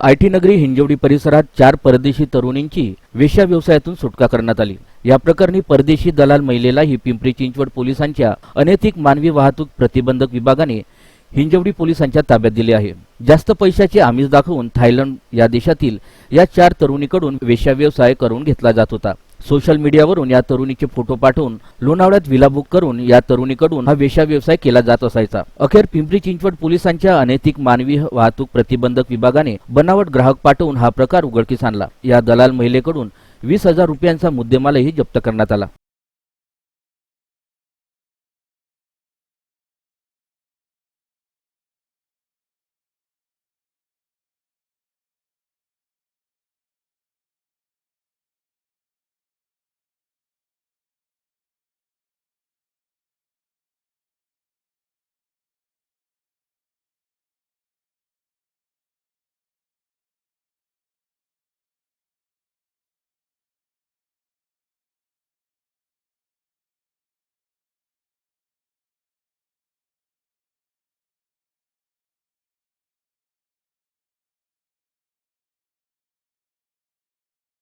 IT नगरी हिंजवडी परिसरात चार परदेशी तरुणींची वेश्या व्यवसायातून सुटका करण्यात आली. या प्रकरणी परदेशी दलाल महिलेलाही पिंपरी चिंचवड पोलिसांच्या अनैतिक मानवी वाहतूक प्रतिबंधक विभागाने हिंजवडी पोलिसांच्या ताब्यात दिले आहे. जास्त पैशाचे आमिष दाखवून थायलंड या देशातील या चार तरुणीकडून वेश्या व्यवसाय करून घेतला जात होता. सोशल मीडियावरून या तरुणीचे फोटो पाठवून लोणावळ्यात विला बुक करून या तरुणीकडून हा वेशा व्यवसाय केला जात असायचा. अखेर पिंपरी चिंचवड पोलिसांच्या अनैतिक मानवी वाहतूक प्रतिबंधक विभागाने बनावट ग्राहक पाठवून हा प्रकार उघडकीस आणला. या दलाल महिलेकडून वीस हजार रुपयांचा मुद्देमालही जप्त करण्यात आला.